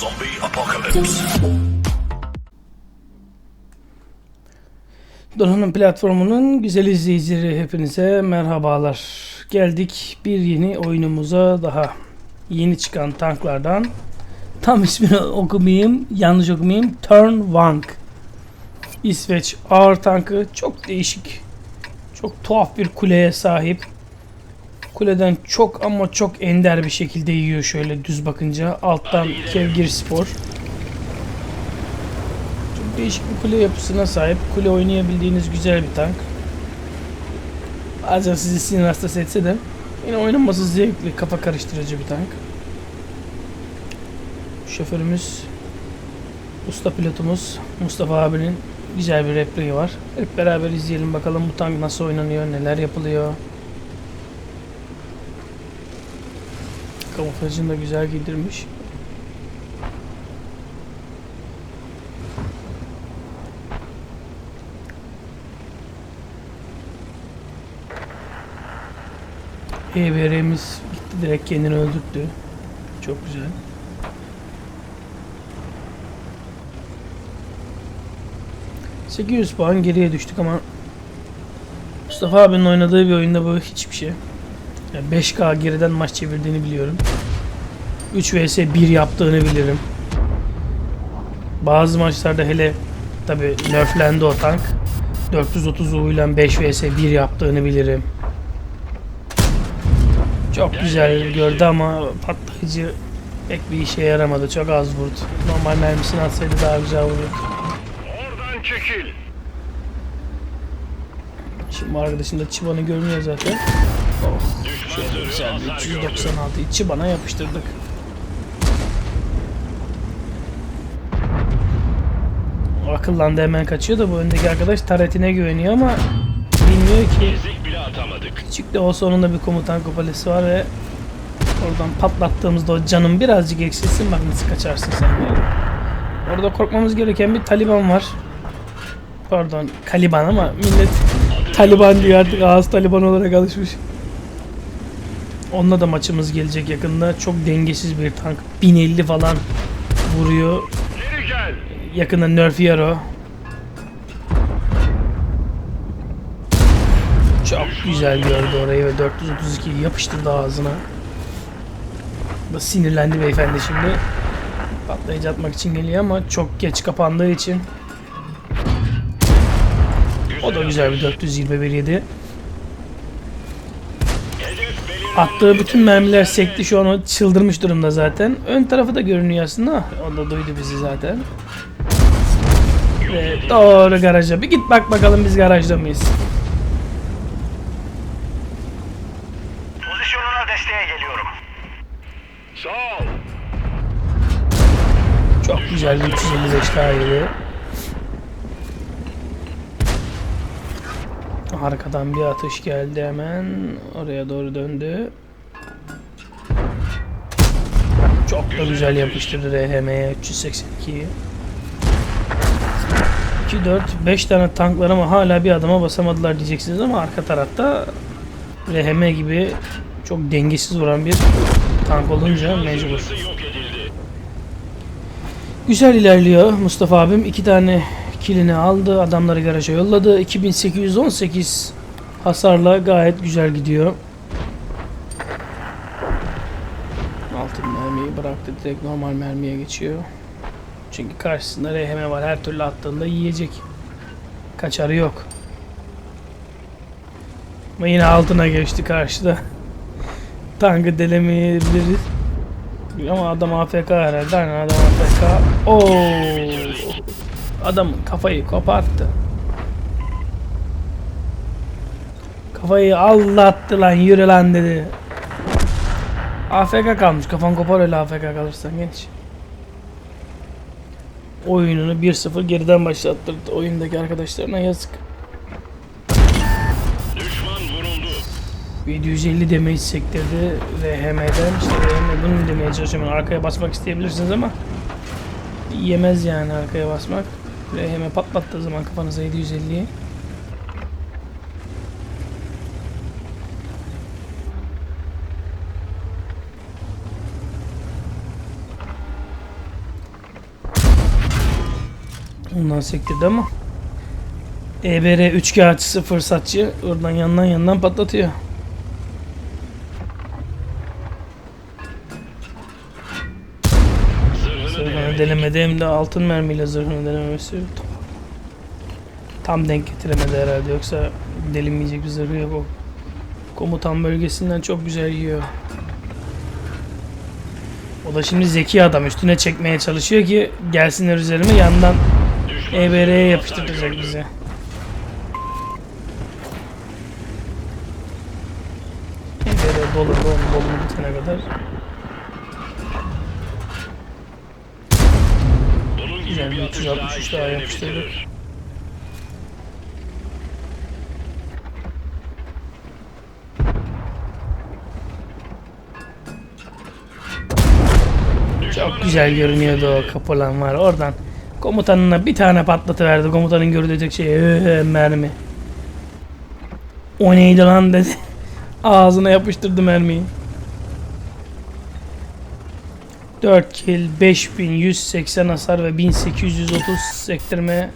Zombie apocalypse. Donanım platformunun güzel izleyicileri hepinize merhabalar. Geldik bir yeni oyunumuza daha. Yeni çıkan tanklardan. Tam ismini okumayayım, yanlış okumayayım. Turnwank. İsveç ağır tankı çok değişik. Çok tuhaf bir kuleye sahip. Kuleden çok ama çok ender bir şekilde yiyor şöyle düz bakınca. Alttan Kevgir Spor. Çok değişik bir kule yapısına sahip. Kule oynayabildiğiniz güzel bir tank. Bazen sizi sinir hastası etse de yine oynanması zevkli, kafa karıştırıcı bir tank. Şoförümüz, usta pilotumuz Mustafa abinin güzel bir repliği var. Hep beraber izleyelim bakalım bu tank nasıl oynanıyor, neler yapılıyor. Kamuflajını da güzel giydirmiş. EBR'miz gitti direkt kendini öldürttü. Çok güzel. ...800 puan geriye düştük ama... ...Mustafa abinin oynadığı bir oyunda bu hiçbir şey. Yani 5K geriden maç çevirdiğini biliyorum. 3 vs 1 yaptığını bilirim. Bazı maçlarda hele... ...tabi nerflendi o tank. 430 ile 5 vs 1 yaptığını bilirim. Çok güzel gördü ama patlayıcı pek bir işe yaramadı. Çok az vurdu. Normal mermisini atsaydı daha güzel vururdu. Oradan çekil. Şimdi arkadaşında Çiban'ı görünüyor zaten. Oh, şöyle güzel bir 396'yı Çiban'a yapıştırdık. O akıllandı hemen kaçıyor da bu öndeki arkadaş taretine güveniyor ama bilmiyor ki. Küçük de olsa onun da bir komutan kupalesi var ve oradan patlattığımızda o canın birazcık eksilsin bak nasıl kaçarsın sen. Orada korkmamız gereken bir Taliban var. Pardon Kaliban ama millet Taliban diyor artık ağız Taliban olarak alışmış. Onunla da maçımız gelecek yakında. Çok dengesiz bir tank. 1050 falan vuruyor. Yakında nerf yer o. Çok güzel gördü orayı ve 432 yapıştırdı ağzına. Da sinirlendi beyefendi şimdi. Patlayıcı atmak için geliyor ama çok geç kapandığı için. O da güzel bir 421 yedi. Attığı bütün mermiler sekti şu an o çıldırmış durumda zaten. Ön tarafı da görünüyor aslında. O da duydu bizi zaten. Ve doğru garaja. Bir git bak bakalım biz garajda mıyız? Pozisyonuna desteğe geliyorum. Sağ ol. Çok güzel bir 355 daha yedi. Arkadan bir atış geldi hemen. Oraya doğru döndü. Çok da güzel yapıştırdı RHM'ye 382'yi. 2, 4, 5 tane tanklar ama hala bir adama basamadılar diyeceksiniz ama arka tarafta RHM gibi çok dengesiz vuran bir tank olunca mecbur. Güzel ilerliyor Mustafa abim. iki tane kilini aldı. Adamları garaja yolladı. 2818 hasarla gayet güzel gidiyor. Altın mermiyi bıraktı. Direkt normal mermiye geçiyor. Çünkü karşısında RHM var. Her türlü attığında yiyecek. Kaçarı yok. Ama yine altına geçti karşıda. Tankı delemeyebiliriz. Ama adam AFK herhalde. Aynen adam AFK. Oo. Adam kafayı koparttı. Kafayı allattı lan yürü lan dedi. AFK kalmış. Kafan kopar öyle AFK kalırsan genç. Oyununu 1-0 geriden başlattırdı. Oyundaki arkadaşlarına yazık. Düşman vuruldu. 750 demeyi sektirdi RHM'den işte RHM bunu demeye çalışıyorum Yani arkaya basmak isteyebilirsiniz ama yemez yani arkaya basmak ve hemen patlattığı zaman kafanıza 750'yi. Ondan sektirdi ama. EBR 3 kağıtçısı fırsatçı oradan yandan yandan patlatıyor. Denemedi hem de altın mermiyle zırhını denemesi tam denk getiremedi herhalde yoksa delinmeyecek bir zırhı yok o. Komutan bölgesinden çok güzel yiyor. O da şimdi zeki adam üstüne çekmeye çalışıyor ki gelsinler üzerime yandan EBR'ye yapıştıracak bize. EBR dolu dolu dolu bitene kadar Atış 363 daha yapıştırdık. Çok güzel görünüyordu o kapolan var oradan. Komutanına bir tane patlatıverdi. Komutanın gördüğü tek şey "Ee, mermi. O neydi lan dedi. Ağzına yapıştırdı mermiyi. 4 kill, 5180 hasar ve 1830 sektirme.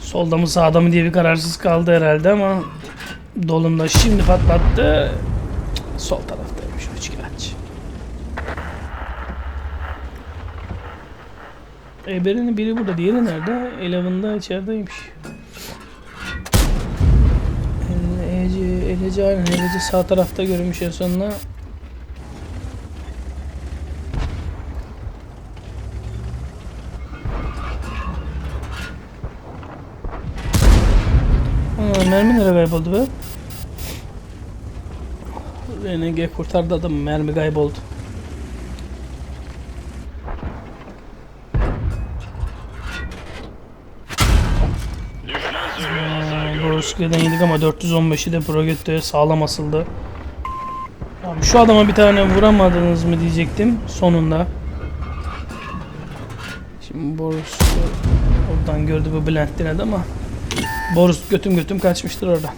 Solda mı sağda mı diye bir kararsız kaldı herhalde ama dolunda şimdi patlattı. Sol taraftaymış o çıkaç. Eber'in biri burada, diğeri nerede? Eleven'da içerideymiş. Eleci, Eleci aynen, Eleci sağ tarafta görünmüş en sonunda. Mermi nereye kayboldu be? RNG kurtardı adamı, mermi kayboldu. Borusskia'dan yedik ama 415'i de Progetto'ya sağlam asıldı. Abi şu adama bir tane vuramadınız mı diyecektim sonunda. Şimdi Borus oradan gördü bu Bülent denedi ama Borus götüm götüm kaçmıştır oradan.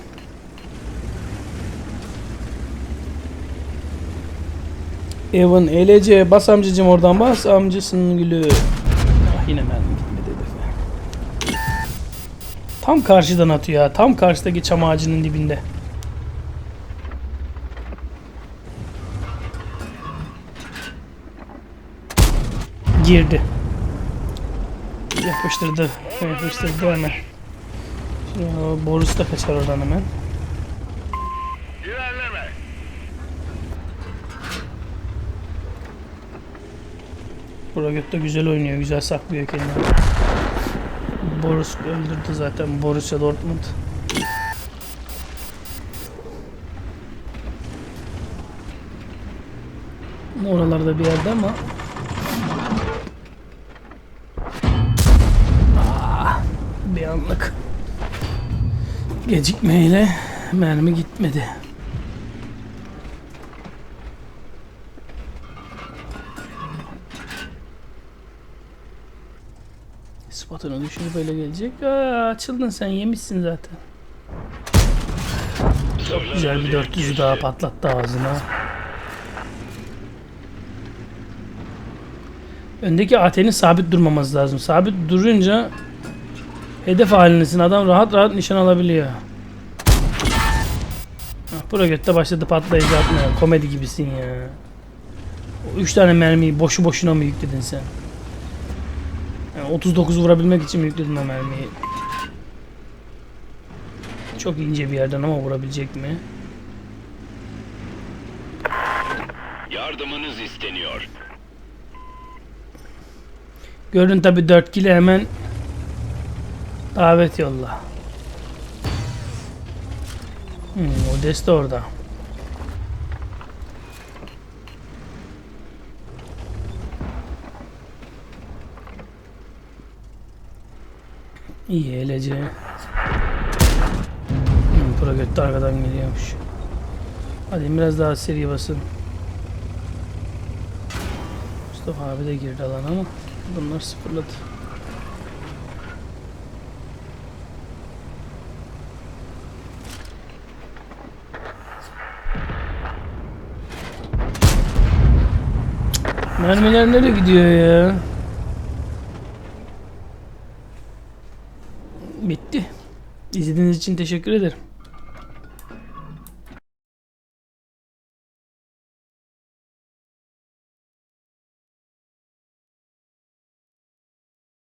Evan ELC bas amcacım oradan bas amcasının gülü. Ah, yine mermi gitmedi hedefe. Tam karşıdan atıyor ya. Tam karşıdaki çam ağacının dibinde. Girdi. Yapıştırdı. Yapıştırdı hemen. O Boris da kaçar oradan hemen. İlerleme. Buraget de güzel oynuyor. Güzel saklıyor kendini. Boris öldürdü zaten. Borussia Dortmund. Oralarda bir yerde ama gecikmeyle mermi gitmedi. Spotunu düşürüp böyle gelecek. Aa, açıldın sen yemişsin zaten. Zırhları Güzel bir delik 400'ü geçti. daha patlattı ağzına. Öndeki AT'nin sabit durmaması lazım. Sabit durunca hedef halindesin. Adam rahat rahat nişan alabiliyor. Hah, Progrette başladı patlayıcı atmaya. Komedi gibisin ya. O 3 tane mermiyi boşu boşuna mı yükledin sen? Yani 39 vurabilmek için mi yükledin o mermiyi? Çok ince bir yerden ama vurabilecek mi? Yardımınız isteniyor. Gördün tabi 4 kilo hemen davet yolla. Hmm, o deste orada. İyi elece. Hmm, Proget de arkadan geliyormuş. Hadi biraz daha seri basın. Mustafa abi de girdi alana ama bunlar sıfırladı. Mermiler nereye gidiyor ya? Bitti. İzlediğiniz için teşekkür ederim.